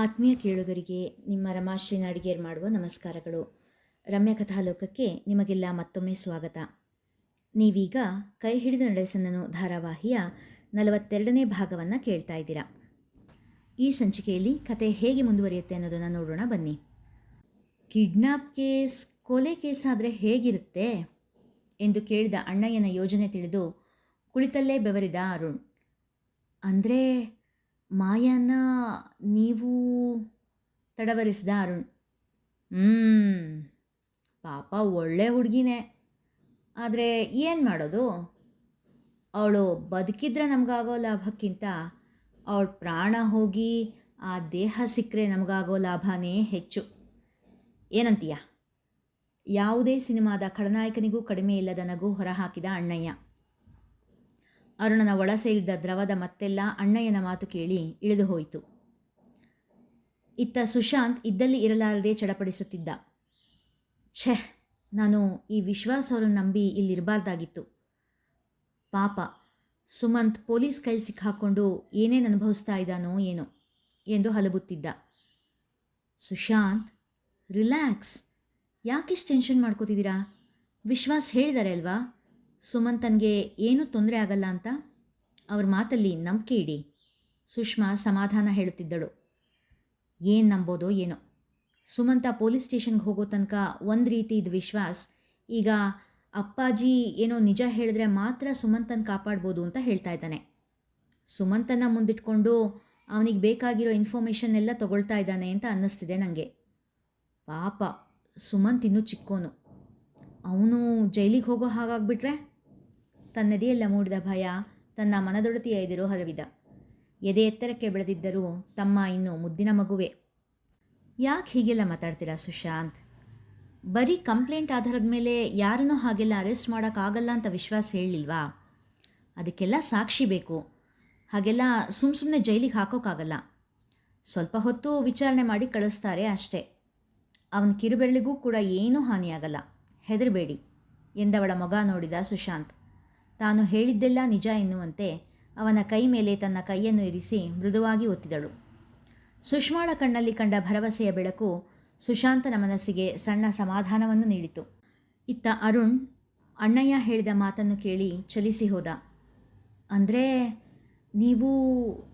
ಆತ್ಮೀಯ ಕೇಳುಗರಿಗೆ ನಿಮ್ಮ ರಮಾಶ್ರೀ ನಾಡಿಗೇರ್ ಮಾಡುವ ನಮಸ್ಕಾರಗಳು. ರಮ್ಯ ಕಥಾಲೋಕಕ್ಕೆ ನಿಮಗೆಲ್ಲ ಮತ್ತೊಮ್ಮೆ ಸ್ವಾಗತ. ನೀವೀಗ ಕೈ ಹಿಡಿದು ನಡೆಸನನು ಧಾರಾವಾಹಿಯ ನಲವತ್ತೆರಡನೇ ಭಾಗವನ್ನು ಕೇಳ್ತಾ ಇದ್ದೀರಾ. ಈ ಸಂಚಿಕೆಯಲ್ಲಿ ಕತೆ ಹೇಗೆ ಮುಂದುವರಿಯುತ್ತೆ ಅನ್ನೋದನ್ನು ನೋಡೋಣ ಬನ್ನಿ. ಕಿಡ್ನಾಪ್ ಕೇಸ್, ಕೊಲೆ ಕೇಸ್ ಆದರೆ ಹೇಗಿರುತ್ತೆ ಎಂದು ಕೇಳಿದ ಅಣ್ಣಯ್ಯನ ಯೋಜನೆ ತಿಳಿದು ಕುಳಿತಲ್ಲೇ ಬೆವರಿದ ಅರುಣ್. ಅಂದರೆ ಮಾಯನ್ನ ನೀವು ತಡವರಿಸಿದ ಅರುಣ್. ಹ್ಞೂ ಪಾಪ ಒಳ್ಳೆ ಹುಡುಗಿನೇ. ಆದರೆ ಏನು ಮಾಡೋದು? ಅವಳು ಬದುಕಿದ್ರೆ ನಮಗಾಗೋ ಲಾಭಕ್ಕಿಂತ ಅವಳ ಪ್ರಾಣ ಹೋಗಿ ಆ ದೇಹ ಸಿಕ್ಕರೆ ನಮಗಾಗೋ ಲಾಭನೇ ಹೆಚ್ಚು. ಏನಂತೀಯ? ಯಾವುದೇ ಸಿನಿಮಾದ ಖಳನಾಯಕನಿಗೂ ಕಡಿಮೆ ಇಲ್ಲದ ನಗು ಹೊರಹಾಕಿದ ಅಣ್ಣಯ್ಯ. ಅರುಣನ ಒಳ ಸೇರಿದ್ದ ದ್ರವದ ಮತ್ತೆಲ್ಲ ಅಣ್ಣಯ್ಯನ ಮಾತು ಕೇಳಿ ಇಳಿದು ಹೋಯಿತು. ಇತ್ತ ಸುಶಾಂತ್ ಇದ್ದಲ್ಲಿ ಇರಲಾರದೆ ಚಡಪಡಿಸುತ್ತಿದ್ದ. ಛೆ, ನಾನು ಈ ವಿಶ್ವಾಸ್ ಅವರನ್ನು ನಂಬಿ ಇಲ್ಲಿರಬಾರ್ದಾಗಿತ್ತು. ಪಾಪ, ಸುಮಂತ್ ಪೊಲೀಸ್ ಕೈ ಸಿಕ್ಕಾಕೊಂಡು ಏನೇನು ಅನುಭವಿಸ್ತಾ ಇದ್ದಾನೋ ಏನೋ ಎಂದು ಹಲಬುತ್ತಿದ್ದ. ಸುಶಾಂತ್, ರಿಲ್ಯಾಕ್ಸ್, ಯಾಕಿಷ್ಟು ಟೆನ್ಷನ್ ಮಾಡ್ಕೋತಿದ್ದೀರಾ? ವಿಶ್ವಾಸ್ ಹೇಳಿದಾರೆ ಅಲ್ವಾ? ಸುಮಂತನ್ಗೆ ಏನೂ ತೊಂದರೆ ಆಗಲ್ಲ ಅಂತ ಅವ್ರ ಮಾತಲ್ಲಿ ನಂಬಿಕೆ ಇಡಿ. ಸುಷ್ಮಾ ಸಮಾಧಾನ ಹೇಳುತ್ತಿದ್ದಳು. ಏನು ನಂಬೋದೋ ಏನೋ. ಸುಮಂತ ಪೊಲೀಸ್ ಸ್ಟೇಷನ್ಗೆ ಹೋಗೋ ತನಕ ಒಂದು ರೀತಿ ಇದು ವಿಶ್ವಾಸ್. ಈಗ ಅಪ್ಪಾಜಿ ಏನೋ ನಿಜ ಹೇಳಿದ್ರೆ ಮಾತ್ರ ಸುಮಂತನ ಕಾಪಾಡ್ಬೋದು ಅಂತ ಹೇಳ್ತಾ ಇದ್ದಾನೆ. ಸುಮಂತನ ಮುಂದಿಟ್ಕೊಂಡು ಅವನಿಗೆ ಬೇಕಾಗಿರೋ ಇನ್ಫಾರ್ಮೇಷನ್ ಎಲ್ಲ ತಗೊಳ್ತಾ ಇದ್ದಾನೆ ಅಂತ ಅನ್ನಿಸ್ತಿದೆ ನನಗೆ ಪಾಪ, ಸುಮಂತ್ ಇನ್ನೂ ಚಿಕ್ಕೋನು. ಅವನು ಜೈಲಿಗೆ ಹೋಗೋ ಹಾಗಾಗ್ಬಿಟ್ರೆ? ತನ್ನದೆಯೆಲ್ಲ ಮೂಡಿದ ಭಯ, ತನ್ನ ಮನದೊಡತಿಯ ಎದುರು ಹರವಿದ ಎದೆ ಎತ್ತರಕ್ಕೆ ಬೆಳೆದಿದ್ದರೂ ತಮ್ಮ ಇನ್ನು ಮುದ್ದಿನ ಮಗುವೆ. ಯಾಕೆ ಹೀಗೆಲ್ಲ ಮಾತಾಡ್ತೀರಾ ಸುಶಾಂತ್? ಬರೀ ಕಂಪ್ಲೇಂಟ್ ಆಧಾರದ ಮೇಲೆ ಯಾರನ್ನೂ ಹಾಗೆಲ್ಲ ಅರೆಸ್ಟ್ ಮಾಡೋಕ್ಕಾಗಲ್ಲ ಅಂತ ವಿಶ್ವಾಸ ಹೇಳಿಲ್ವಾ? ಅದಕ್ಕೆಲ್ಲ ಸಾಕ್ಷಿ ಬೇಕು. ಹಾಗೆಲ್ಲ ಸುಮ್ಮ ಸುಮ್ಮನೆ ಜೈಲಿಗೆ ಹಾಕೋಕ್ಕಾಗಲ್ಲ. ಸ್ವಲ್ಪ ಹೊತ್ತು ವಿಚಾರಣೆ ಮಾಡಿ ಕಳಿಸ್ತಾರೆ ಅಷ್ಟೇ. ಅವನ ಕಿರುಬೆರಳಿಗೂ ಕೂಡ ಏನೂ ಹಾನಿಯಾಗಲ್ಲ. ಹೆದರಬೇಡಿ ಎಂದವಳ ಮೊಗ ನೋಡಿದ ಸುಶಾಂತ್. ತಾನು ಹೇಳಿದ್ದೆಲ್ಲ ನಿಜ ಎನ್ನುವಂತೆ ಅವನ ಕೈ ಮೇಲೆ ತನ್ನ ಕೈಯನ್ನು ಇರಿಸಿ ಮೃದುವಾಗಿ ಒತ್ತಿದಳು. ಸುಷ್ಮಾಳ ಕಣ್ಣಲ್ಲಿ ಕಂಡ ಭರವಸೆಯ ಬೆಳಕು ಸುಶಾಂತನ ಮನಸ್ಸಿಗೆ ಸಣ್ಣ ಸಮಾಧಾನವನ್ನು ನೀಡಿತು. ಇತ್ತ ಅರುಣ್ ಅಣ್ಣಯ್ಯ ಹೇಳಿದ ಮಾತನ್ನು ಕೇಳಿ ಚಲಿಸಿ ಹೋದ. ಅಂದರೆ ನೀವು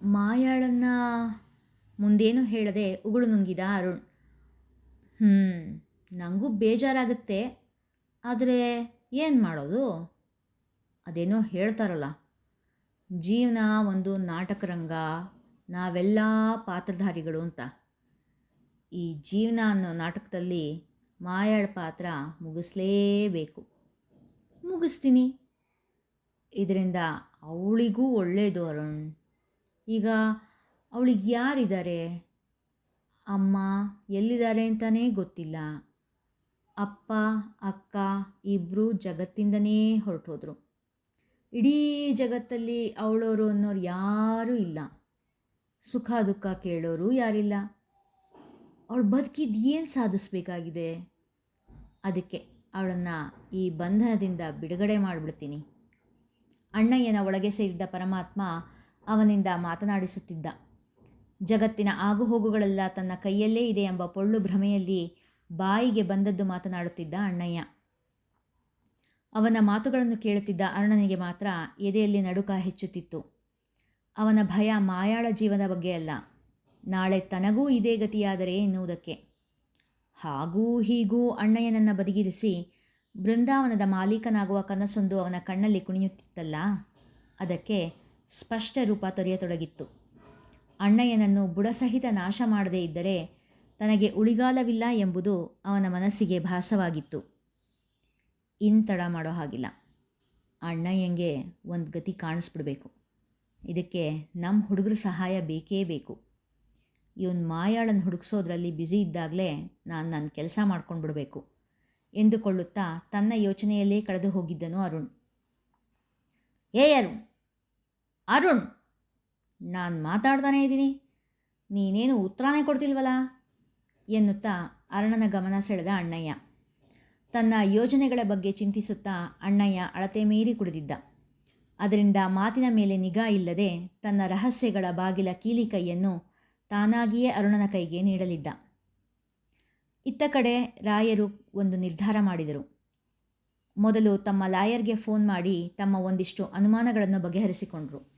ಮಾಯಾಳನ್ನ ಮುಂದೇನು ಹೇಳದೆ ಉಗುಳು ನುಂಗಿದ ಅರುಣ್. ಹ್ಞೂ ನನಗೂ ಬೇಜಾರಾಗುತ್ತೆ. ಆದರೆ ಏನು ಮಾಡೋದು? ಅದೇನೋ ಹೇಳ್ತಾರಲ್ಲ, ಜೀವನ ಒಂದು ನಾಟಕ ರಂಗ ನಾವೆಲ್ಲ ಪಾತ್ರಧಾರಿಗಳು ಅಂತ. ಈ ಜೀವನ ಅನ್ನೋ ನಾಟಕದಲ್ಲಿ ಮಾಯಾಳ ಪಾತ್ರ ಮುಗಿಸ್ಲೇಬೇಕು. ಮುಗಿಸ್ತೀನಿ. ಇದರಿಂದ ಅವಳಿಗೂ ಒಳ್ಳೆಯದು ಅರುಣ್ ಈಗ ಅವಳಿಗೆ ಯಾರಿದ್ದಾರೆ? ಅಮ್ಮ ಎಲ್ಲಿದ್ದಾರೆ ಅಂತಲೇ ಗೊತ್ತಿಲ್ಲ. ಅಪ್ಪ, ಅಕ್ಕ ಇಬ್ಬರೂ ಜಗತ್ತಿಂದನೇ ಹೊರಟೋದ್ರು. ಇಡೀ ಜಗತ್ತಲ್ಲಿ ಅವಳೋರು ಅನ್ನೋರು ಯಾರೂ ಇಲ್ಲ. ಸುಖ, ದುಃಖ ಕೇಳೋರು ಯಾರಿಲ್ಲ. ಅವಳು ಬದುಕಿದ್ದು ಏನು ಸಾಧಿಸ್ಬೇಕಾಗಿದೆ? ಅದಕ್ಕೆ ಅವಳನ್ನು ಈ ಬಂಧನದಿಂದ ಬಿಡುಗಡೆ ಮಾಡಿಬಿಡ್ತೀನಿ. ಅಣ್ಣಯ್ಯನ ಒಳಗೆ ಸೇರಿದ್ದ ಪರಮಾತ್ಮ ಅವನಿಂದ ಮಾತನಾಡಿಸುತ್ತಿದ್ದ. ಜಗತ್ತಿನ ಆಗುಹೋಗುಗಳೆಲ್ಲ ತನ್ನ ಕೈಯಲ್ಲೇ ಇದೆ ಎಂಬ ಪೊಳ್ಳು ಭ್ರಮೆಯಲ್ಲಿ ಬಾಯಿಗೆ ಬಂದದ್ದು ಮಾತನಾಡುತ್ತಿದ್ದ ಅಣ್ಣಯ್ಯ. ಅವನ ಮಾತುಗಳನ್ನು ಕೇಳುತ್ತಿದ್ದ ಅರುಣನಿಗೆ ಮಾತ್ರ ಎದೆಯಲ್ಲಿ ನಡುಕ ಹೆಚ್ಚುತ್ತಿತ್ತು. ಅವನ ಭಯ ಮಾಯಾಳ ಜೀವನ ಬಗ್ಗೆ ಅಲ್ಲ. ನಾಳೆ ತನಗೂ ಇದೇ ಗತಿಯಾದರೆ ಎನ್ನುವುದಕ್ಕೆ. ಹಾಗೂ ಹೀಗೂ ಅಣ್ಣಯ್ಯನನ್ನು ಬದಿಗಿರಿಸಿ ಬೃಂದಾವನದ ಮಾಲೀಕನಾಗುವ ಕನಸೊಂದು ಅವನ ಕಣ್ಣಲ್ಲಿ ಕುಣಿಯುತ್ತಿತ್ತಲ್ಲ. ಅದಕ್ಕೆ ಸ್ಪಷ್ಟ ರೂಪ ತೊರೆಯತೊಡಗಿತ್ತು ಅಣ್ಣಯ್ಯನನ್ನು ಬುಡಸಹಿತ ನಾಶ ಮಾಡದೇ ಇದ್ದರೆ ತನಗೆ ಉಳಿಗಾಲವಿಲ್ಲ ಎಂಬುದು ಅವನ ಮನಸ್ಸಿಗೆ ಭಾಸವಾಗಿತ್ತು. ಇನ್ನು ತಡ ಮಾಡೋ ಹಾಗಿಲ್ಲ. ಅಣ್ಣಯ್ಯಂಗೆ ಒಂದು ಗತಿ ಕಾಣಿಸ್ಬಿಡ್ಬೇಕು. ಇದಕ್ಕೆ ನಮ್ಮ ಹುಡುಗರ ಸಹಾಯ ಬೇಕೇ ಬೇಕು. ಇವನು ಮಾಯಾಳನ್ ಹುಡುಕ್ಸೋದ್ರಲ್ಲಿ ಬ್ಯುಸಿ ಇದ್ದಾಗಲೇ ನಾನು ನನ್ನ ಕೆಲಸ ಮಾಡ್ಕೊಂಡು ಬಿಡಬೇಕು ಎಂದುಕೊಳ್ಳುತ್ತಾ ತನ್ನ ಯೋಚನೆಯಲ್ಲೇ ಕಳೆದು ಹೋಗಿದ್ದನು ಅರುಣ್. ಏ ಅರುಣ್! ಅರುಣ್! ನಾನು ಮಾತಾಡ್ತಾನೇ ಇದ್ದೀನಿ. ನೀನೇನು ಉತ್ತರನೇ ಕೊಡ್ತಿಲ್ವಲ್ಲ ಎನ್ನುತ್ತಾ ಅರುಣನ ಗಮನ ಸೆಳೆದ ಅಣ್ಣಯ್ಯ. ತನ್ನ ಯೋಜನೆಗಳ ಬಗ್ಗೆ ಚಿಂತಿಸುತ್ತಾ ಅಣ್ಣಯ್ಯ ಅಳತೆ ಮೀರಿ ಕುಡಿದಿದ್ದ. ಅದರಿಂದ ಮಾತಿನ ಮೇಲೆ ನಿಗಾ ಇಲ್ಲದೆ ತನ್ನ ರಹಸ್ಯಗಳ ಬಾಗಿಲ ಕೀಲಿ ಕೈಯನ್ನು ತಾನಾಗಿಯೇ ಅರುಣನ ಕೈಗೆ ನೀಡಲಿದ್ದ. ಇತ್ತ ಕಡೆ ರಾಯರು ಒಂದು ನಿರ್ಧಾರ ಮಾಡಿದರು. ಮೊದಲು ತಮ್ಮ ಲಾಯರ್ಗೆ ಫೋನ್ ಮಾಡಿ ತಮ್ಮ ಒಂದಿಷ್ಟು ಅನುಮಾನಗಳನ್ನು ಬಗೆಹರಿಸಿಕೊಂಡರು.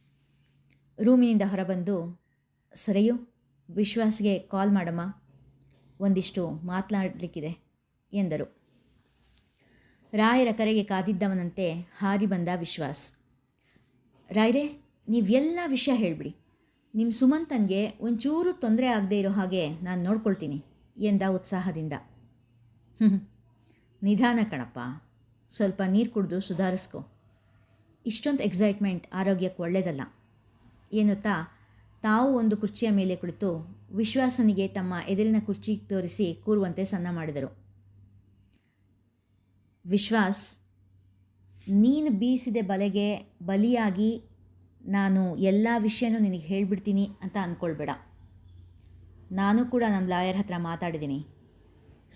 ರೂಮಿನಿಂದ ಹೊರಬಂದು, ಸರಿಯು, ವಿಶ್ವಾಸ್ಗೆ ಕಾಲ್ ಮಾಡಮ್ಮ. ಒಂದಿಷ್ಟು ಮಾತನಾಡಲಿಕ್ಕಿದೆ ಎಂದರು. ರಾಯರ ಕರೆಗೆ ಕಾದಿದ್ದವನಂತೆ ಹಾರಿ ಬಂದ ವಿಶ್ವಾಸ್. ರಾಯರೇ ನೀವೆಲ್ಲ ವಿಷಯ ಹೇಳಿಬಿಡಿ. ನಿಮ್ಮ ಸುಮಂತನ್ಗೆ ಒಂಚೂರು ತೊಂದರೆ ಆಗದೆ ಇರೋ ಹಾಗೆ ನಾನು ನೋಡ್ಕೊಳ್ತೀನಿ ಎಂದ ಉತ್ಸಾಹದಿಂದ. ನಿಧಾನ ಕಣಪ್ಪ. ಸ್ವಲ್ಪ ನೀರು ಕುಡಿದು ಸುಧಾರಿಸ್ಕೊ. ಇಷ್ಟೊಂದು ಎಕ್ಸೈಟ್ಮೆಂಟ್ ಆರೋಗ್ಯಕ್ಕೆ ಒಳ್ಳೆಯದಲ್ಲ ಎನ್ನುತ್ತಾ ತಾವು ಒಂದು ಕುರ್ಚಿಯ ಮೇಲೆ ಕುಳಿತು ವಿಶ್ವಾಸನಿಗೆ ತಮ್ಮ ಎದುರಿನ ಕುರ್ಚಿ ತೋರಿಸಿ ಕೂರುವಂತೆ ಸನ್ನ ಮಾಡಿದರು. ವಿಶ್ವಾಸ್, ನೀನು ಬೀಸಿದ ಬಲೆಗೆ ಬಲಿಯಾಗಿ ನಾನು ಎಲ್ಲ ವಿಷಯನೂ ನಿನಗೆ ಹೇಳಿಬಿಡ್ತೀನಿ ಅಂತ ಅಂದ್ಕೊಳ್ಬೇಡ ನಾನು ಕೂಡ ನಮ್ಮ ಲಾಯರ್ ಹತ್ರ ಮಾತಾಡಿದ್ದೀನಿ.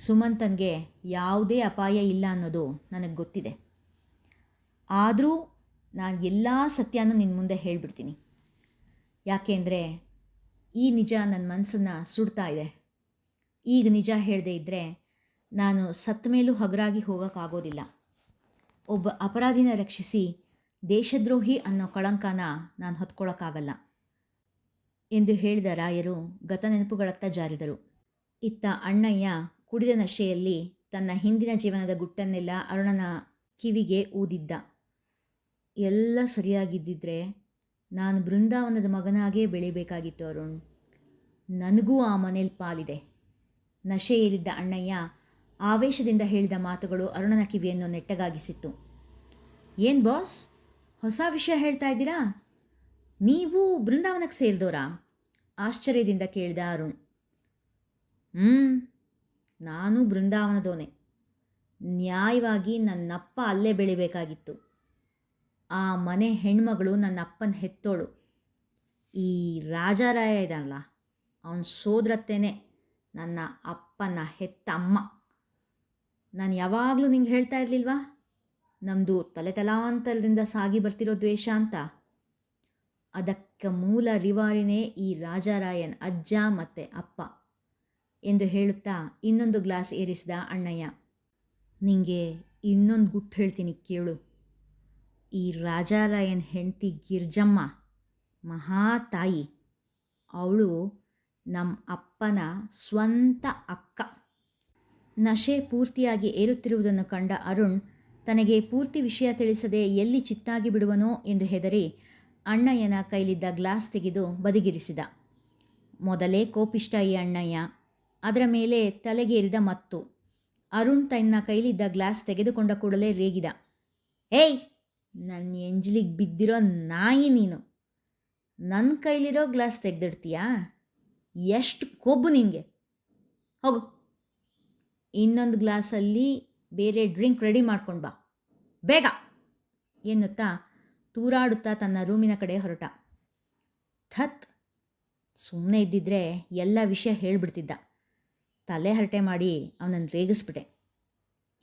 ಸುಮಂತನ್ಗೆ ಯಾವುದೇ ಅಪಾಯ ಇಲ್ಲ ಅನ್ನೋದು ನನಗೆ ಗೊತ್ತಿದೆ. ಆದರೂ ನಾನು ಎಲ್ಲ ಸತ್ಯನೂ ನಿನ್ನ ಮುಂದೆ ಹೇಳಿಬಿಡ್ತೀನಿ. ಯಾಕೆಂದರೆ ಈ ನಿಜ ನನ್ನ ಮನಸ್ಸನ್ನು ಸುಡ್ತಾ ಇದೆ. ಈಗ ನಿಜ ಹೇಳದೇ ಇದ್ದರೆ ನಾನು ಸತ್ತ ಮೇಲೂ ಹಗರಾಗಿ ಹೋಗೋಕ್ಕಾಗೋದಿಲ್ಲ. ಒಬ್ಬ ಅಪರಾಧಿನ ರಕ್ಷಿಸಿ ದೇಶದ್ರೋಹಿ ಅನ್ನೋ ಕಳಂಕನ ನಾನು ಹೊತ್ಕೊಳ್ಳೋಕ್ಕಾಗಲ್ಲ ಎಂದು ಹೇಳಿದ ರಾಯರು ಗತ ನೆನಪುಗಳತ್ತ ಜಾರಿದರು. ಇತ್ತ ಅಣ್ಣಯ್ಯ ಕುಡಿದ ನಶೆಯಲ್ಲಿ ತನ್ನ ಹಿಂದಿನ ಜೀವನದ ಗುಟ್ಟನ್ನೆಲ್ಲ ಅರುಣನ ಕಿವಿಗೆ ಊದಿದ್ದ. ಎಲ್ಲ ಸರಿಯಾಗಿದ್ದಿದ್ರೆ ನಾನು ಬೃಂದಾವನದ ಮಗನಾಗೇ ಬೆಳಿಬೇಕಾಗಿತ್ತು ಅರುಣ್. ನನಗೂ ಆ ಮನೇಲಿ ಪಾಲಿದೆ. ನಶೆ ಏರಿದ್ದ ಅಣ್ಣಯ್ಯ ಆವೇಶದಿಂದ ಹೇಳಿದ ಮಾತುಗಳು ಅರುಣನ ಕಿವಿಯನ್ನು ನೆಟ್ಟಗಾಗಿಸಿತ್ತು. ಏನು ಬಾಸ್? ಹೊಸ ವಿಷಯ ಹೇಳ್ತಾ ಇದ್ದೀರಾ? ನೀವು ಬೃಂದಾವನಕ್ಕೆ ಸೇರಿದೋರಾ ಆಶ್ಚರ್ಯದಿಂದ ಕೇಳಿದ ಅರುಣ್. ಹ್ಞೂ ನಾನು ಬೃಂದಾವನದೋನೆ ನ್ಯಾಯವಾಗಿ ನನ್ನಪ್ಪ ಅಲ್ಲೇ ಬೆಳಿಬೇಕಾಗಿತ್ತು. ಆ ಮನೆ ಹೆಣ್ಮಗಳು ನನ್ನ ಅಪ್ಪನ ಹೆತ್ತೋಳು. ಈ ರಾಜಾರಾಯ ಇದಲ್ಲ ಅವನ ಸೋದರತ್ತೇನೆ ನನ್ನ ಅಪ್ಪನ ಹೆತ್ತ ಅಮ್ಮ. ನಾನು ಯಾವಾಗಲೂ ನಿಂಗೆ ಹೇಳ್ತಾ ಇರಲಿಲ್ವಾ? ನಮ್ಮದು ತಲೆ ತಲಾಂತರದಿಂದ ಸಾಗಿ ಬರ್ತಿರೋ ದ್ವೇಷ ಅಂತ. ಅದಕ್ಕೆ ಮೂಲ ರಿವಾರಿನೇ ಈ ರಾಜಾರಾಯನ್ ಅಜ್ಜ ಮತ್ತು ಅಪ್ಪ ಎಂದು ಹೇಳುತ್ತಾ ಇನ್ನೊಂದು ಗ್ಲಾಸ್ ಏರಿಸಿದ ಅಣ್ಣಯ್ಯ. ನಿಂಗೆ ಇನ್ನೊಂದು ಗುಟ್ಟು ಹೇಳ್ತೀನಿ ಕೇಳು. ಈ ರಾಜಾರಾಯನ್ ಹೆಂಡತಿ ಗಿರ್ಜಮ್ಮ ಮಹಾತಾಯಿ ಅವಳು ನಮ್ಮ ಅಪ್ಪನ ಸ್ವಂತ ಅಕ್ಕ. ನಶೆ ಪೂರ್ತಿಯಾಗಿ ಏರುತ್ತಿರುವುದನ್ನು ಕಂಡ ಅರುಣ್, ತನಗೆ ಪೂರ್ತಿ ವಿಷಯ ತಿಳಿಸದೆ ಎಲ್ಲಿ ಚಿತ್ತಾಗಿ ಬಿಡುವನೋ ಎಂದು ಹೆದರಿ ಅಣ್ಣಯ್ಯನ ಕೈಲಿದ್ದ ಗ್ಲಾಸ್ ತೆಗೆದು ಬದಿಗಿರಿಸಿದ. ಮೊದಲೇ ಕೋಪಿಷ್ಟ ಈ ಅಣ್ಣಯ್ಯ, ಅದರ ಮೇಲೆ ತಲೆಗೇರಿದ ಮತ್ತು. ಅರುಣ್ ತನ್ನ ಕೈಲಿದ್ದ ಗ್ಲಾಸ್ ತೆಗೆದುಕೊಂಡ ಕೂಡಲೇ ರೇಗಿದ. ಏಯ್ ನನ್ನ ಎಂಜ್ಲಿಗೆ ಬಿದ್ದಿರೋ ನಾಯಿ ನೀನು. ನನ್ನ ಕೈಲಿರೋ ಗ್ಲಾಸ್ ತೆಗೆದಿಡ್ತೀಯಾ? ಎಷ್ಟು ಕೊಬ್ಬು ನಿನಗೆ ಹೋಗು. ಇನ್ನೊಂದು ಗ್ಲಾಸಲ್ಲಿ ಬೇರೆ ಡ್ರಿಂಕ್ ರೆಡಿ ಮಾಡ್ಕೊಂಡು ಬಾ. ಬೇಗ! ಎನ್ನುತ್ತಾ ತೂರಾಡುತ್ತಾ ತನ್ನ ರೂಮಿನ ಕಡೆ ಹೊರಟ. ಥತ್! ಸುಮ್ಮನೆ ಇದ್ದಿದ್ರೆ ಎಲ್ಲ ವಿಷಯ ಹೇಳಿಬಿಡ್ತಿದ್ದ. ತಲೆ ಹರಟೆ ಮಾಡಿ ಅವನನ್ನು ರೇಗಿಸ್ಬಿಟ್ಟೆ.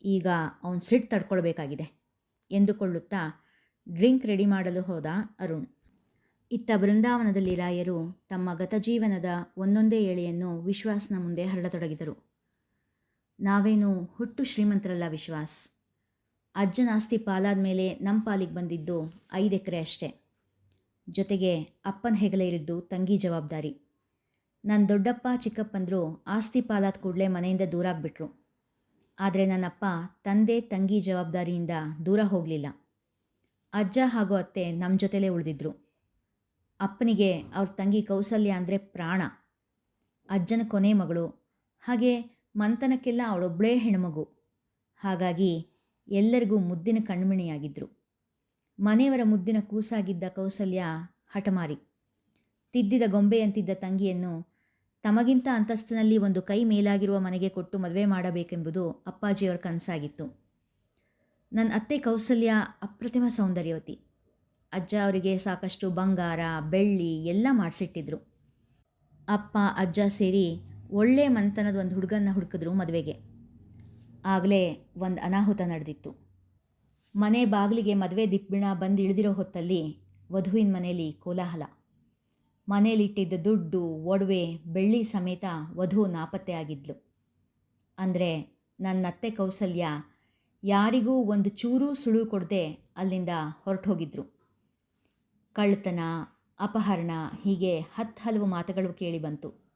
ಈಗ ಅವನು ಸಿಟ್ಟು ತಡ್ಕೊಳ್ಬೇಕಾಗಿದೆ. ಎಂದುಕೊಳ್ಳುತ್ತಾ ಡ್ರಿಂಕ್ ರೆಡಿ ಮಾಡಲು ಹೋದ ಅರುಣ್. ಇತ್ತ ಬೃಂದಾವನದಲ್ಲಿ ರಾಯರು ತಮ್ಮ ಗತಜೀವನದ ಒಂದೊಂದೇ ಏಳೆಯನ್ನು ವಿಶ್ವಾಸ್ನ ಮುಂದೆ ಹರಡತೊಡಗಿದರು. ನಾವೇನು ಹುಟ್ಟು ಶ್ರೀಮಂತರಲ್ಲ ವಿಶ್ವಾಸ್. ಅಜ್ಜನ ಆಸ್ತಿ ಪಾಲಾದ ಮೇಲೆ ನಮ್ಮ ಪಾಲಿಗೆ ಬಂದಿದ್ದು ಐದು ಎಕರೆ ಅಷ್ಟೇ. ಜೊತೆಗೆ ಅಪ್ಪನ ಹೆಗಲೇ ಇರಿದ್ದು ತಂಗಿ ಜವಾಬ್ದಾರಿ. ನನ್ನ ದೊಡ್ಡಪ್ಪ ಚಿಕ್ಕಪ್ಪಂದರು ಆಸ್ತಿ ಪಾಲಾದ ಕೂಡಲೇ ಮನೆಯಿಂದ ದೂರ ಆಗಿಬಿಟ್ರು ಆದರೆ ನನ್ನಪ್ಪ ತಂದೆ ತಂಗಿ ಜವಾಬ್ದಾರಿಯಿಂದ ದೂರ ಹೋಗಲಿಲ್ಲ. ಅಜ್ಜ ಹಾಗೂ ಅತ್ತೆ ನಮ್ಮ ಜೊತೆಲೇ ಉಳಿದಿದ್ರು. ಅಪ್ಪನಿಗೆ ಅವ್ರ ತಂಗಿ ಕೌಸಲ್ಯ ಅಂದರೆ ಪ್ರಾಣ. ಅಜ್ಜನ ಕೊನೆ ಮಗಳು. ಹಾಗೆ ಮಂತನಕ್ಕೆಲ್ಲ ಅವಳೊಬ್ಬಳೇ ಹೆಣ್ಮಗು. ಹಾಗಾಗಿ ಎಲ್ಲರಿಗೂ ಮುದ್ದಿನ ಕಣ್ಮಣಿಯಾಗಿದ್ದರು ಮನೆಯವರ ಮುದ್ದಿನ ಕೂಸಾಗಿದ್ದ ಕೌಸಲ್ಯ ಹಠಮಾರಿ. ತಿದ್ದಿದ ಗೊಂಬೆಯಂತಿದ್ದ ತಂಗಿಯನ್ನು ತಮಗಿಂತ ಅಂತಸ್ತಿನಲ್ಲಿ ಒಂದು ಕೈ ಮೇಲಾಗಿರುವ ಮನೆಗೆ ಕೊಟ್ಟು ಮದುವೆ ಮಾಡಬೇಕೆಂಬುದು ಅಪ್ಪಾಜಿಯವರ ಕನಸಾಗಿತ್ತು. ನನ್ನ ಅತ್ತೆ ಕೌಸಲ್ಯ ಅಪ್ರತಿಮ ಸೌಂದರ್ಯವತಿ. ಅಜ್ಜ ಅವರಿಗೆ ಸಾಕಷ್ಟು ಬಂಗಾರ, ಬೆಳ್ಳಿ ಎಲ್ಲ ಮಾಡಿಸಿಟ್ಟಿದ್ರು. ಅಪ್ಪ, ಅಜ್ಜ ಸೇರಿ ಒಳ್ಳೆ ಮಂತನದ ಒಂದು ಹುಡುಗನ್ನ ಹುಡುಕಿದ್ರು ಮದುವೆಗೆ. ಆಗಲೇ ಒಂದು ಅನಾಹುತ ನಡೆದಿತ್ತು. ಮನೆ ಬಾಗಿಲಿಗೆ ಮದುವೆ ದಿಬ್ಬಿಣ ಬಂದು ಇಳಿದಿರೋ ಹೊತ್ತಲ್ಲಿ ವಧುವಿನ ಮನೆಯಲ್ಲಿ ಕೋಲಾಹಲ. ಮನೇಲಿಟ್ಟಿದ್ದ ದುಡ್ಡು, ಒಡವೆ, ಬೆಳ್ಳಿ ಸಮೇತ ವಧು ನಾಪತ್ತೆ ಆಗಿದ್ಲು ಅಂದರೆ ನನ್ನತ್ತೆ ಕೌಸಲ್ಯ ಯಾರಿಗೂ ಒಂದು ಚೂರೂ ಸುಳು ಕೊಡದೆ ಅಲ್ಲಿಂದ ಹೊರಟೋಗಿದ್ರು. ಕಳ್ಳತನ, ಅಪಹರಣ ಹೀಗೆ ಹತ್ತು ಹಲವು ಮಾತುಗಳು ಕೇಳಿ ಬಂತು.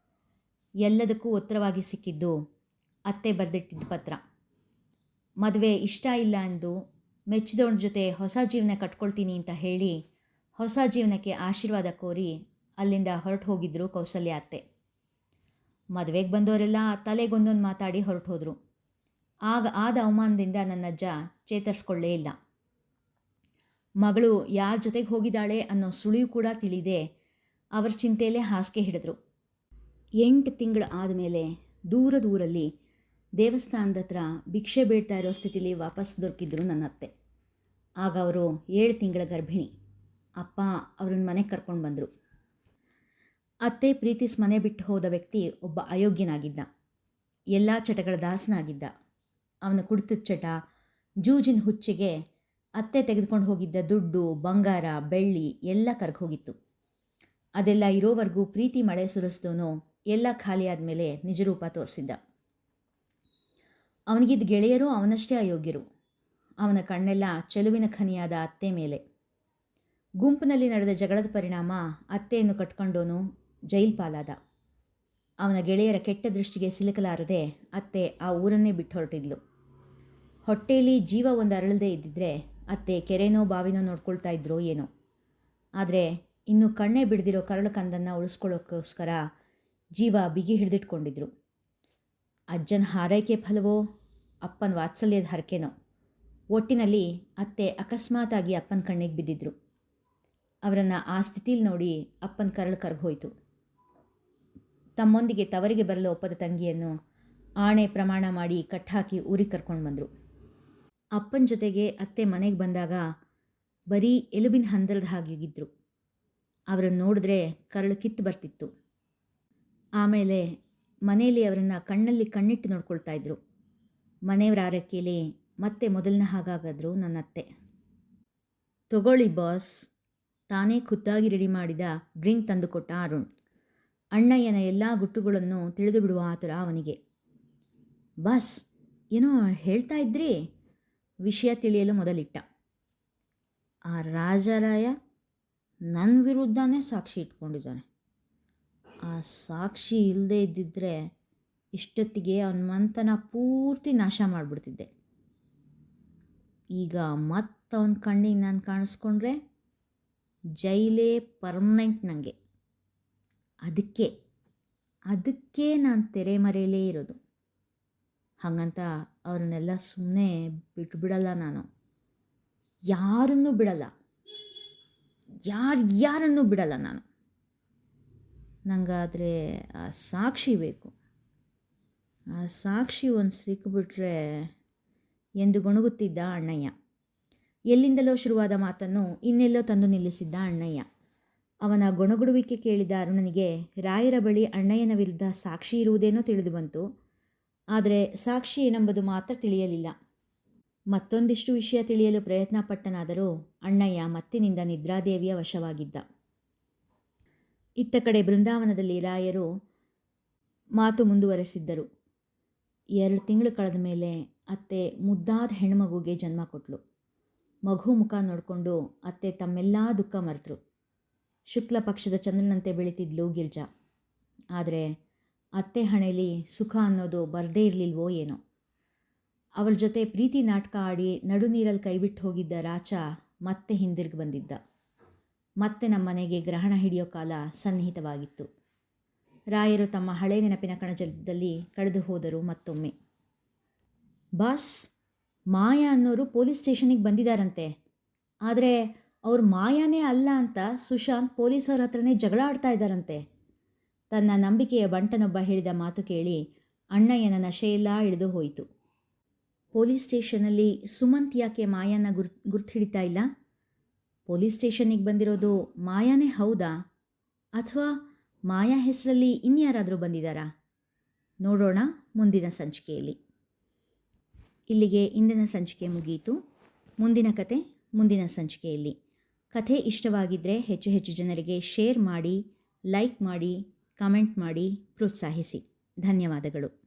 ಎಲ್ಲದಕ್ಕೂ ಉತ್ತರವಾಗಿ ಸಿಕ್ಕಿದ್ದು ಅತ್ತೆ ಬರೆದಿಟ್ಟಿದ್ದ ಪತ್ರ. ಮದುವೆ ಇಷ್ಟ ಇಲ್ಲ ಎಂದು ಮೆಚ್ಚಿದವನ ಜೊತೆ ಹೊಸ ಜೀವನ ಕಟ್ಕೊಳ್ತೀನಿ ಅಂತ ಹೇಳಿ ಹೊಸ ಜೀವನಕ್ಕೆ ಆಶೀರ್ವಾದ ಕೋರಿ ಅಲ್ಲಿಂದ ಹೊರಟು ಹೋಗಿದ್ರು ಕೌಸಲ್ಯ ಅತ್ತೆ. ಮದುವೆಗೆ ಬಂದವರೆಲ್ಲ ತಲೆಗೊಂದೊಂದು ಮಾತಾಡಿ ಹೊರಟು ಹೋದರು ಆಗ ಆದ ಅವಮಾನದಿಂದ ನನ್ನಜ್ಜ ಚೇತರಿಸ್ಕೊಳ್ಳೇ ಇಲ್ಲ. ಮಗಳು ಯಾರ ಜೊತೆಗೆ ಹೋಗಿದ್ದಾಳೆ ಅನ್ನೋ ಸುಳಿವು ಕೂಡ ತಿಳಿದೆ ಅವರ ಚಿಂತೆಯಲ್ಲೇ ಹಾಸಿಗೆ ಹಿಡಿದ್ರು. ಎಂಟು ತಿಂಗಳು ಆದಮೇಲೆ ದೂರ ದೂರಲ್ಲಿ ದೇವಸ್ಥಾನದ ಹತ್ರ ಭಿಕ್ಷೆ ಬೀಳ್ತಾ ಇರೋ ಸ್ಥಿತಿಲಿ ವಾಪಸ್ ದೊರಕಿದ್ರು ನನ್ನ ಅತ್ತೆ. ಆಗ ಅವರು ಏಳು ತಿಂಗಳ ಗರ್ಭಿಣಿ. ಅಪ್ಪ ಅವ್ರನ್ನ ಮನೆಗೆ ಕರ್ಕೊಂಡು ಬಂದರು. ಅತ್ತೆ ಪ್ರೀತಿಸ್ ಮನೆ ಬಿಟ್ಟು ಹೋದ ವ್ಯಕ್ತಿ ಒಬ್ಬ ಅಯೋಗ್ಯನಾಗಿದ್ದ. ಎಲ್ಲ ಚಟಗಳ ದಾಸನಾಗಿದ್ದ. ಅವನ ಕುಡಿತದ ಚಟ, ಜೂಜಿನ ಹುಚ್ಚಿಗೆ ಅತ್ತೆ ತೆಗೆದುಕೊಂಡು ಹೋಗಿದ್ದ ದುಡ್ಡು, ಬಂಗಾರ, ಬೆಳ್ಳಿ ಎಲ್ಲ ಕರ್ಗೋಗಿತ್ತು ಅದೆಲ್ಲ ಇರೋವರೆಗೂ ಪ್ರೀತಿ ಮಳೆ ಸುರಿಸ್ದೋನು ಎಲ್ಲ ಖಾಲಿಯಾದ ಮೇಲೆ ನಿಜರೂಪ ತೋರಿಸಿದ್ದ. ಅವನಿಗಿದ್ದ ಗೆಳೆಯರು ಅವನಷ್ಟೇ ಅಯೋಗ್ಯರು. ಅವನ ಕಣ್ಣೆಲ್ಲ ಚೆಲುವಿನ ಖನಿಯಾದ ಅತ್ತೆ ಮೇಲೆ. ಗುಂಪಿನಲ್ಲಿ ನಡೆದ ಜಗಳದ ಪರಿಣಾಮ ಅತ್ತೆಯನ್ನು ಕಟ್ಕೊಂಡೋನು ಜೈಲ್ ಪಾಲಾದ. ಅವನ ಗೆಳೆಯರ ಕೆಟ್ಟ ದೃಷ್ಟಿಗೆ ಸಿಲುಕಲಾರದೆ ಅತ್ತೆ ಆ ಊರನ್ನೇ ಬಿಟ್ಟು ಹೊರಟಿದ್ಲು. ಹೊಟ್ಟೆಯಲ್ಲಿ ಜೀವ ಒಂದು ಅರಳದೇ ಇದ್ದಿದ್ರೆ ಅತ್ತೆ ಕೆರೆನೋ ಬಾವಿನೋ ನೋಡ್ಕೊಳ್ತಾ ಇದ್ರೋ ಏನೋ. ಆದರೆ ಇನ್ನು ಕಣ್ಣೇ ಬಿಡದಿರೋ ಕರಳು ಕಂದನ್ನು ಉಳಿಸ್ಕೊಳ್ಳೋಕ್ಕೋಸ್ಕರ ಜೀವ ಬಿಗಿ ಹಿಡಿದಿಟ್ಕೊಂಡಿದ್ರು. ಅಜ್ಜನ ಹಾರೈಕೆ ಫಲವೋ, ಅಪ್ಪನ ವಾತ್ಸಲ್ಯದ ಹರಕೆನೋ, ಒಟ್ಟಿನಲ್ಲಿ ಅತ್ತೆ ಅಕಸ್ಮಾತಾಗಿ ಅಪ್ಪನ ಕಣ್ಣಿಗೆ ಬಿದ್ದಿದ್ರು. ಅವರನ್ನು ಆ ಸ್ಥಿತಿಲಿ ನೋಡಿ ಅಪ್ಪನ ಕರಳು ಕರ್ಗೋಯ್ತು. ತಮ್ಮೊಂದಿಗೆ ತವರಿಗೆ ಬರಲು ಒಪ್ಪದ ತಂಗಿಯನ್ನು ಆಣೆ ಪ್ರಮಾಣ ಮಾಡಿ ಕಟ್ಟಾಕಿ ಊರಿಗೆ ಕರ್ಕೊಂಡು ಬಂದರು. ಅಪ್ಪನ ಜೊತೆಗೆ ಅತ್ತೆ ಮನೆಗೆ ಬಂದಾಗ ಬರೀ ಎಲುಬಿನ ಹಂದರದ ಹಾಗಿದ್ರು ಅವರನ್ನು ನೋಡಿದ್ರೆ ಕರಳು ಕಿತ್ತು ಬರ್ತಿತ್ತು. ಆಮೇಲೆ ಮನೆಯಲ್ಲಿ ಅವರನ್ನು ಕಣ್ಣಲ್ಲಿ ಕಣ್ಣಿಟ್ಟು ನೋಡ್ಕೊಳ್ತಾ ಇದ್ರು. ಮನೆಯವರ ಆರೈಕೆಯಲ್ಲಿ ಮತ್ತೆ ಮೊದಲನೇ ಹಾಗಾಗಾದ್ರು ನನ್ನ ಅತ್ತೆ ತಗೊಳ್ಳಿ ಬಾಸ್, ತಾನೇ ಖುದ್ದಾಗಿ ರೆಡಿ ಮಾಡಿದ ಡ್ರಿಂಕ್ ತಂದುಕೊಟ್ಟ ಅರುಣ್. ಅಣ್ಣಯ್ಯನ ಎಲ್ಲ ಗುಟ್ಟುಗಳನ್ನು ತಿಳಿದು ಬಿಡುವ ಆತುರ ಅವನಿಗೆ. ಬಾಸ್, ಏನೋ ಹೇಳ್ತಾ ಇದ್ರಿ? ವಿಷಯ ತಿಳಿಯಲು ಮೊದಲಿಟ್ಟ. ಆ ರಾಜರಾಯ ನನ್ನ ವಿರುದ್ಧನೇ ಸಾಕ್ಷಿ ಇಟ್ಕೊಂಡಿದ್ದಾನೆ. ಆ ಸಾಕ್ಷಿ ಇಲ್ಲದೆ ಇದ್ದಿದ್ದರೆ ಇಷ್ಟೊತ್ತಿಗೆ ಅವನ ಮಂತನ ಪೂರ್ತಿ ನಾಶ ಮಾಡಿಬಿಡ್ತಿದ್ದೆ. ಈಗ ಮತ್ತೆ ಅವನ ಕಣ್ಣಿಗೆ ನಾನು ಕಾಣಿಸ್ಕೊಂಡ್ರೆ ಜೈಲೇ ಪರ್ಮನೆಂಟ್ ನನಗೆ ಅದಕ್ಕೆ ಅದಕ್ಕೆ ನಾನು ತೆರೆಮರೆಯಲೇ ಇರೋದು. ಹಾಗಂತ ಅವ್ರನ್ನೆಲ್ಲ ಸುಮ್ಮನೆ ಬಿಟ್ಬಿಡಲ್ಲ ನಾನು. ಯಾರನ್ನೂ ಬಿಡಲ್ಲ. ಯಾರು, ಯಾರನ್ನೂ ಬಿಡಲ್ಲ ನಾನು. ನನಗಾದರೆ ಆ ಸಾಕ್ಷಿ ಬೇಕು. ಆ ಸಾಕ್ಷಿ ಒಂದು ಸಿಕ್ಕಿಬಿಟ್ರೆ ಎಂದು ಗೊಣಗುತ್ತಿದ್ದ ಅಣ್ಣಯ್ಯ. ಎಲ್ಲಿಂದಲೋ ಶುರುವಾದ ಮಾತನ್ನು ಇನ್ನೆಲ್ಲೋ ತಂದು ನಿಲ್ಲಿಸಿದ್ದ ಅಣ್ಣಯ್ಯ. ಅವನ ಗೊಣಗುಡುವಿಕೆ ಕೇಳಿದ ಅರುಣನಿಗೆ ರಾಯರ ಬಳಿ ಅಣ್ಣಯ್ಯನ ವಿರುದ್ಧ ಸಾಕ್ಷಿ ಇರುವುದೇನೋ ತಿಳಿದು ಬಂತು. ಆದರೆ ಸಾಕ್ಷಿ ಏನೆಂಬುದು ಮಾತ್ರ ತಿಳಿಯಲಿಲ್ಲ. ಮತ್ತೊಂದಿಷ್ಟು ವಿಷಯ ತಿಳಿಯಲು ಪ್ರಯತ್ನ ಪಟ್ಟನಾದರೂ ಅಣ್ಣಯ್ಯ ಮತ್ತಿನಿಂದ ನಿದ್ರಾದೇವಿಯ ವಶವಾಗಿದ್ದ. ಇತ್ತ ಕಡೆ ಬೃಂದಾವನದಲ್ಲಿ ರಾಯರು ಮಾತು ಮುಂದುವರೆಸಿದ್ದರು. ಎರಡು ತಿಂಗಳು ಕಳೆದ ಮೇಲೆ ಅತ್ತೆ ಮುದ್ದಾದ ಹೆಣ್ಮಗುಗೆ ಜನ್ಮ ಕೊಟ್ಟಳು ಮಗು ಮುಖ ನೋಡಿಕೊಂಡು ಅತ್ತೆ ತಮ್ಮೆಲ್ಲ ದುಃಖ ಮರೆತರು. ಶುಕ್ಲ ಪಕ್ಷದ ಚಂದ್ರನಂತೆ ಬೆಳೀತಿದ್ಲು ಗಿರ್ಜಾ. ಆದರೆ ಅತ್ತೆ ಹಣೆಯಲ್ಲಿ ಸುಖ ಅನ್ನೋದು ಬರದೇ ಇರಲಿಲ್ವೋ ಏನೋ. ಅವಳ ಜೊತೆ ಪ್ರೀತಿ ನಾಟಕ ಆಡಿ ನಡು ನೀರಲ್ಲಿ ಕೈಬಿಟ್ಟು ಹೋಗಿದ್ದ ರಾಚ ಮತ್ತೆ ಹಿಂದಿರುಗಿ ಬಂದಿದ್ದ. ಮತ್ತೆ ನಮ್ಮ ಮನೆಗೆ ಗ್ರಹಣ ಹಿಡಿಯೋ ಕಾಲ ಸನ್ನಿಹಿತವಾಗಿತ್ತು. ರಾಯರು ತಮ್ಮ ಹಳೆ ನೆನಪಿನ ಕಣಜದಲ್ಲಿ ಕಳೆದು ಹೋದರು ಮತ್ತೊಮ್ಮೆ. ಬಾಸ್, ಮಾಯಾ ಅನ್ನೋರು ಪೊಲೀಸ್ ಸ್ಟೇಷನಿಗೆ ಬಂದಿದ್ದಾರಂತೆ ಆದರೆ ಅವ್ರು ಮಾಯಾನೇ ಅಲ್ಲ ಅಂತ ಸುಶಾಂತ್ ಪೊಲೀಸವ್ರ ಹತ್ರನೇ ಜಗಳ ಆಡ್ತಾ ಇದ್ದಾರಂತೆ ತನ್ನ ನಂಬಿಕೆಯ ಬಂಟನೊಬ್ಬ ಹೇಳಿದ ಮಾತು ಕೇಳಿ ಅಣ್ಣಯ್ಯನ ನಶೆಯೆಲ್ಲ ಇಳಿದು ಹೋಯಿತು. ಪೊಲೀಸ್ ಸ್ಟೇಷನಲ್ಲಿ ಸುಮಂತ್ ಯಾಕೆ ಮಾಯಾನ ಗುರ್ ಗುರ್ತು ಹಿಡಿತಾ ಇಲ್ಲ? ಪೊಲೀಸ್ ಸ್ಟೇಷನಿಗೆ ಬಂದಿರೋದು ಮಾಯಾನೇ ಹೌದಾ? ಅಥವಾ ಮಾಯಾ ಹೆಸರಲ್ಲಿ ಇನ್ಯಾರಾದರೂ ಬಂದಿದ್ದಾರಾ ನೋಡೋಣ ಮುಂದಿನ ಸಂಚಿಕೆಯಲ್ಲಿ. ಇಲ್ಲಿಗೆ ಇಂದಿನ ಸಂಚಿಕೆ ಮುಗಿಯಿತು ಮುಂದಿನ ಕತೆ ಮುಂದಿನ ಸಂಚಿಕೆಯಲ್ಲಿ. ಕಥೆ ಇಷ್ಟವಾಗಿದ್ದರೆ ಹೆಚ್ಚು ಹೆಚ್ಚು ಜನರಿಗೆ ಶೇರ್ ಮಾಡಿ, ಲೈಕ್ ಮಾಡಿ ಕಮೆಂಟ್ ಮಾಡಿ ಪ್ರೋತ್ಸಾಹಿಸಿ. ಧನ್ಯವಾದಗಳು.